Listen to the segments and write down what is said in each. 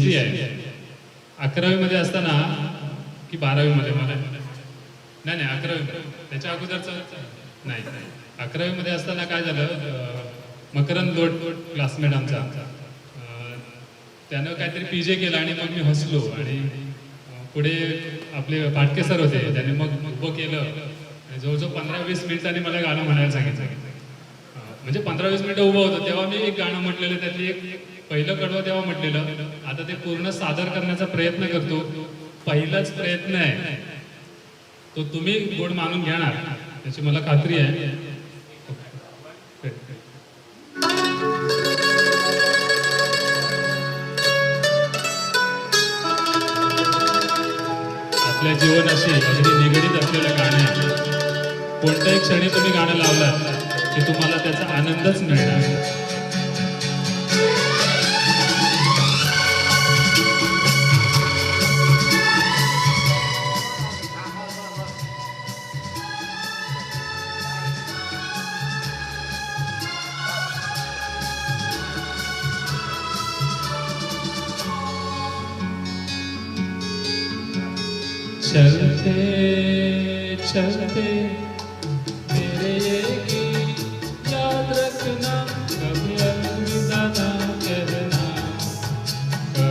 History आहे. अकरावीमध्ये असताना की बारावीमध्ये मला? नाही नाही अकरावी. त्याच्या अगोदरचं? नाही. अकरावीमध्ये असताना काय झालं? मकरंद लोट क्लासमेट आमचा. त्यानं काहीतरी पी जे केलं आणि मग मी हसलो आणि पुढे आपले पाटके सर होते. त्याने मग मग केलं. आणि जवळजवळ पंधरा वीस मिनिटांनी मला गाणं म्हणायला सांगितलं. म्हणजे पंधरा वीस मिनिटं उभं होतं. तेव्हा मी एक गाणं म्हटलेलं त्यातली एक पहिलं कडवं तेव्हा म्हटलेलं. आता ते पूर्ण सादर करण्याचा प्रयत्न करतो. पहिलाच प्रयत्न आहे. तो तुम्ही गोड मानून घेणार. त्याची मला खात्री आहे. आपल्या जीवनाशी अगदी निगडीत असलेलं गाणं आहे. कोणत्याही क्षणी तुम्ही गाणं लावलं की तुम्हाला त्याचा आनंदच मिळणार. चलते चलते मेरे ये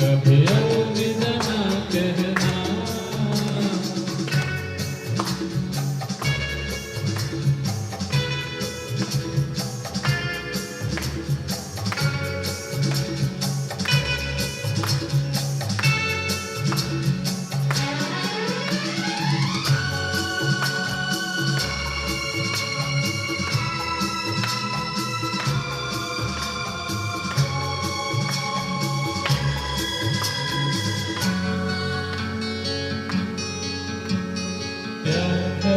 कभी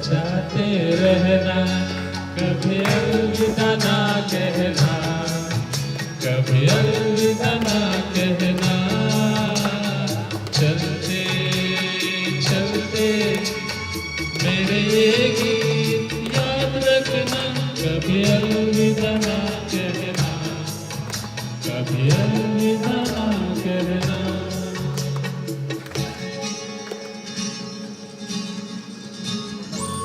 सजाते रहना, कभी अलविदा ना कहना, कभी अलविदा ना कहना। चलते चलते, मेरे ये गीत याद रखना, कभी अलविदा ना कहना, कभी अलविदा ना कहना।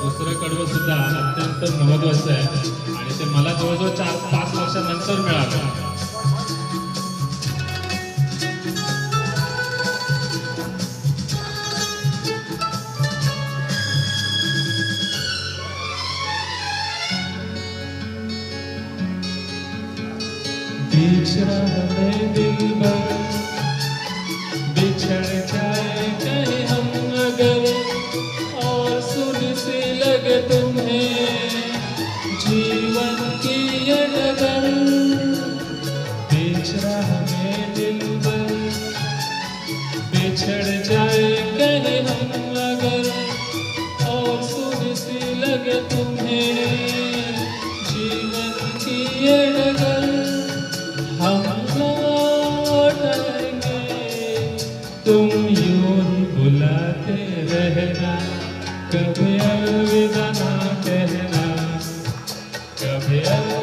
दुसरं कडवं सुद्धा अत्यंत महत्वाचं आहे. आणि ते मला जवळजवळ चार पाच वर्षानंतर मिळालं. बीच राह में दिलबर बिछड़ जाए कहीं हम अगर। और सुन लगे तुम्हें। जीवन की ये डगर हम लौट तुम यूं ही बुलाते रहना कभी अलविदा ना कहना कभी अलविदा